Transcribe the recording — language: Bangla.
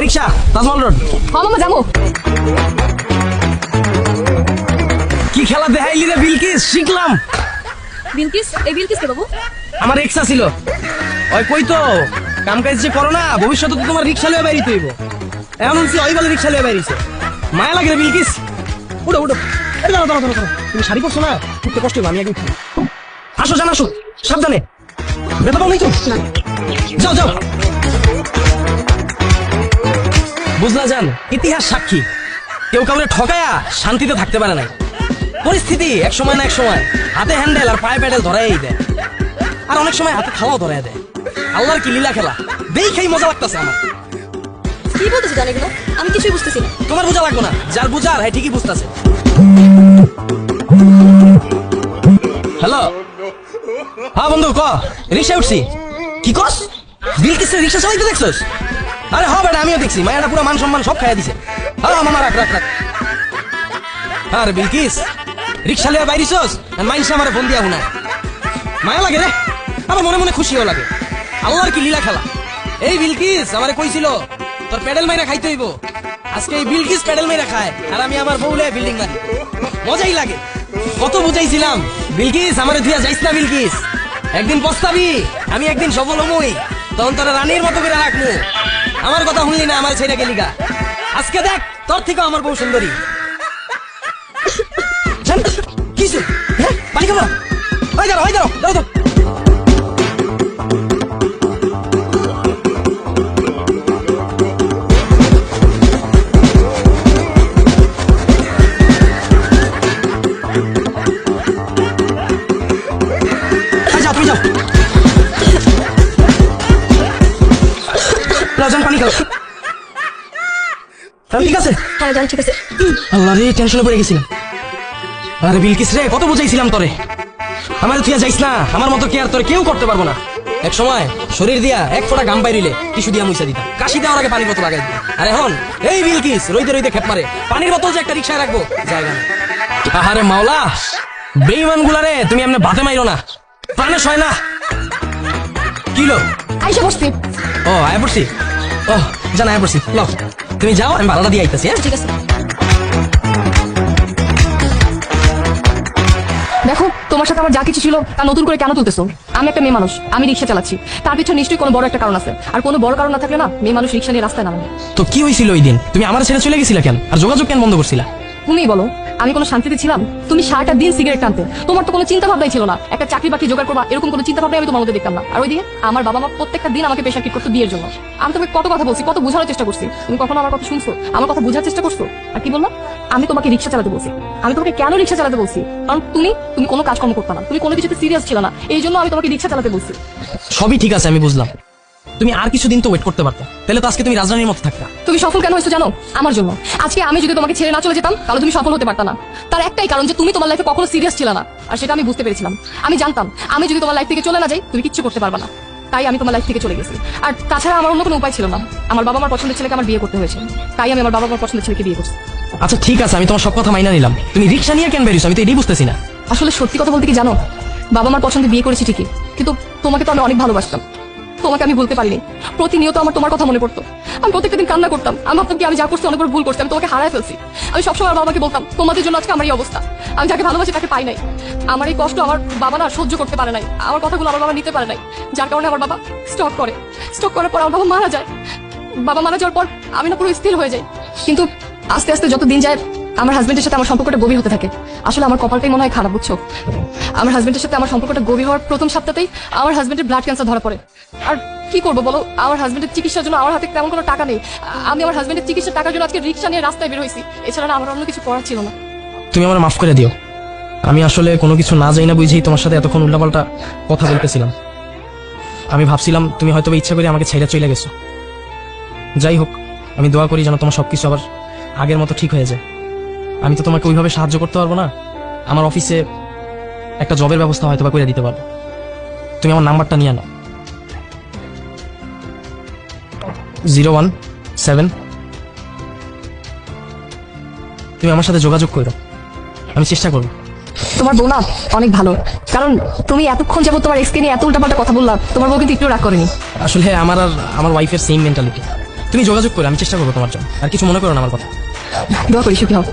রিক্সা তাজমহল রোড। হ্যাঁ মামা যাব। কি খেলা দেখাইলি রে বিলকিস? শিখলাম। বিলকিস এই বিলকিস কে বাবু? আমার রিক্সা ছিল। ওই কই তো? কাম কাজ যে করো না ভবিষ্যতে তো তোমার রিক্সা লয়ে বাইরিতে হইব। এমন হচ্ছে ওই বলে রিক্সা লয়ে বাইরিছে মায়া লাগে রে বিলকিস। উঠো উঠো। আরে দাঁড়াও দাঁড়াও দাঁড়াও। তুমি শাড়ি পরছো না? উঠতে কষ্ট হবে আমি আগে উঠি। আসো জান আসো। সাবধানে। বেতা পাও নাই তো? যাও যাও। বুঝলা যান ইতিহাস সাক্ষী। কেউ কাউরে ঠকায়া শান্তিতে থাকতে পারে নাই। পরিস্থিতি এক সময় না এক সময় হাতে হ্যান্ডেল আর পায়ে প্যাডেল ধরাই দেয়। আর অনেক সময় হাতে থালাও ধরাই দেয়। আল্লাহর কি লীলা খেলা? দেখেই মজা লাগতেছে আমার। কি বলতেছো জানি এগুলো? আমি কিছুই বুঝতেছি না। তোমার বোঝা লাগবে না যার বুঝার হ্যাঁ ঠিকই বুঝতেছে। হ্যালো হ্যাঁ বন্ধু ক? রিক্সা উঠছি। কি কস? বিল কিসে রিক্সা চালাইতে দেখছস? আরে হ বেটা, আমিও দেখছি। মায়াটা পুরো মান সম্মান সব খাইয়া দিছে। হ্যাঁ মামা, রাখ রাখ রাখ। আরে বিলকিস, রিক্সা লিয়া বাইরিছস? আর আমার ফোন দিয়া হুনা মায়া লাগে রে? আমার মনে মনে খুশিও লাগে। আল্লাহর কি লীলা খেলা। এই বিলকিস, আমারে কইছিল, তোর প্যাডেল মাইরা খাইতে হইব। আজকে এই বিলকিস প্যাডেল মাইরা খায়, আর আমি আমার বউলে বিল্ডিং মারি মজাই লাগে। কত বুঝাইছিলাম। বিলকিস, আমারে ধুয়া যাইস না, বিলকিস। একদিন পস্তাবি, আমি একদিন সফল হমই তখন তোরা রানীর মতো করে রাখব। আমার কথা শুনলি না, আমার ছেড়ে গেলি গা আজকে দেখ, তোর থেকে আমার বউ সুন্দরী। কিছু পানি খাব হয়ে যাও হয়ে যাও যাও তো তাহলে ঠিক আছে। হ্যাঁ জান ঠিক আছে। আল্লাহ রে টেনশনে পড়ে গেছিলাম। আরে বিলকিস রে কত বুঝাইছিলাম তোরে। আমার তুই যাইস না আমার মতো কেয়ার তোরে কেউ করতে পারব না। এক সময় শরীর দিয়া এক ফোঁটা গাম বাইরিলে টিসু দিয়া মুইসা দিতাম। কাশি দেওয়ার আগে পানির বোতল লাগাই দিতাম। আর এখন এই বিলকিস রইতে রইতে খেপ মারে। পানির বোতল যে একটা রিক্সায় রাখব জায়গা আহারে মাওলা বেইমান গুলারে তুমি এমনি ভাতে মাইরো না। প্রাণে সয় না। কিলো আইসা বসছি ও আয় পড়ছি? ও জানাই পড়ছি। ল তুমি যাও আমি ভাড়াটা দিয়ে আইতেছি হ্যাঁ? ঠিক আছে। দেখো তোমার সাথে আমার যা কিছু ছিল তা নতুন করে কেন তুলতেছো? আমি একটা মেয়ে মানুষ আমি রিক্সা চালাচ্ছি। তার পিছনে নিশ্চয়ই কোনো বড় একটা কারণ আছে। আর কোনো বড় কারণ না থাকলে না মেয়ে মানুষ রিক্সা নিয়ে রাস্তায় নামে। তো কি হয়েছিল ওই দিন? তুমি আমার ছেড়ে চলে গেছিলা কেন? আর যোগাযোগ কেন বন্ধ করছিলা? তুমিই বলো, আমি কোনো শান্তিতে ছিলাম? তুমি সারাটা দিন সিগারেট টানতে। তোমার তো কোনো চিন্তা ভাবনাই ছিল না। একটা চাকরি বাকরি জোগাড় করবা, এরকম কোনো চিন্তা ভাবনাই আমি তোমার মধ্যে দেখতাম না। আর ওইদিকে আমার বাবা মা প্রত্যেকটা দিন আমাকে পেশা কিট করতো বিয়ের জন্য। আমি তোমাকে কত কথা বলছি, কত বোঝানোর চেষ্টা করছি। তুমি কখনো আমার কথা শুনছো? আমার কথা বোঝার চেষ্টা করছ? আর কি বললাম আমি তোমাকে রিক্সা চালাতে বলছি। আমি তোমাকে কেন রিক্সা চালাতে বলছি? কারণ তুমি তুমি কোনো কাজকর্ম করতে না। তুমি কোনো কিছুতে সিরিয়াস ছিল না। এই জন্য আমি তোমাকে রিক্সা চালাতে বলছি। সবই ঠিক আছে, আমি বুঝলাম। তুমি আর কিছুদিন তো ওয়েট করতে পারতো। তাহলে তো আজকে তুমি রাজধানীর মতো থাকতা। তুমি সফল কেন হয়েছো জানো? আমার জন্য। আজকে আমি যদি তোমাকে ছেড়ে না চলে যেতাম তাহলে তুমি সফল হতে পারতা না। তার একটাই কারণ যে তুমি তোমার লাইফে কখনো সিরিয়াস ছিল না। আর সেটা আমি বুঝতে পেরেছিলাম। আমি জানতাম আমি যদি তোমার লাইফ থেকে চলে না যাই তুমি কিচ্ছু করতে পারবে না। তাই আমি তোমার লাইফ থেকে চলে গেছি। আর তাছাড়া আমার অন্য কোনো উপায় ছিল না। আমার বাবা আমার পছন্দের ছেলেকে আমার বিয়ে করতে হয়েছে। তাই আমি আমার বাবা আমার পছন্দের ছেলেকে বিয়ে করছি। আচ্ছা ঠিক আছে আমি তোমার সব কথা মাইনা নিলাম। তুমি রিক্সা নিয়ে কেন বেরিয়েছো? আমি তো এটাই বুঝতেছি না। আসলে সত্যি কথা বলতে কি জানো? বাবা আমার পছন্দে বিয়ে করেছি ঠিকই। কিন্তু তোমাকে তো আমি অনেক ভালোবাসতাম। তোমাকে আমি বলতে পারিনি। প্রতিনিয়ত আমার তোমার কথা মনে পড়তো। আমি প্রত্যেকটা দিন কান্না করতাম। আমি ভাবতাম কি, আমি যা করছি অনেক বড় ভুল করছি, আমি তোমাকে হারায় ফেলছি। আমি সবসময় আমার বাবাকে বলতাম, তোমাদের জন্য আজকে আমার এই অবস্থা। আমি যাকে ভালোবাসি তাকে পাই নাই। আমার এই কষ্ট আমার বাবা না সহ্য করতে পারে নাই। আমার কথাগুলো আমার বাবা নিতে পারে নাই। যার কারণে আমার বাবা স্টক করে। স্টক করার পর আমার বাবা মারা যায়। বাবা মারা যাওয়ার পর আমি না পুরো স্থির হয়ে যাই। কিন্তু আস্তে আস্তে যত দিন যায় আমার হাজবেন্ডের সাথে আমার সম্পর্কটা গভীর হতে থাকে। আসলে আমার কপালটাই মনে হয় খারাপ, বুঝছ? আমার হাজবেন্ডের সাথে আমার সম্পর্কটা গভীর হওয়ার প্রথম সপ্তাহতেই আমার হাজবেন্ডের ব্লাড ক্যান্সার ধরা পড়ে। আর কি করব বলো? আমার হাজবেন্ডের চিকিৎসার জন্য আমার হাতে তেমন কোনো টাকা নেই। আমি আমার হাজবেন্ডের চিকিৎসার টাকার জন্য আজকে রিক্সা নিয়ে রাস্তায় বের হয়েছি। এছাড়া আমার অন্য কিছু করার ছিল না। তুমি আমার মাফ করে দিও। আমি আসলে কোনো কিছু না যাই না বুঝেই তোমার সাথে এতক্ষণ উল্টাপাল্টা কথা বলতেছিলাম। আমি ভাবছিলাম তুমি হয়তো ইচ্ছা করে আমাকে ছেড়ে চলে গেছো। যাই হোক, আমি দোয়া করি যেন তোমার সবকিছু আবার আগের মতো ঠিক হয়ে যায়। আমি তো তোমাকে ওইভাবে সাহায্য করতে পারব না। আমার অফিসে একটা জবের ব্যবস্থা হয়তো বা করে দিতে পারব। তুমি আমার নাম্বারটা নিয়ে নাও। Zero one seven. তুমি আমার সাথে যোগাযোগ করো আমি চেষ্টা করব। তোমার বউ না অনেক ভালো। কারণ তুমি এতক্ষণ যাব তোমার এক্সকে নিয়ে এত উল্টাপাল্টা কথা বললাম তোমার বউ কিন্তু একটু রাগ করেনি। আসলে আমার আর আমার ওয়াইফের সেম মেন্টালিটি তুমি যোগাযোগ করো আমি চেষ্টা করব তোমার জন্য। আর কিছু মনে করো না আমার কথা। দোয়া করি সুখী হও।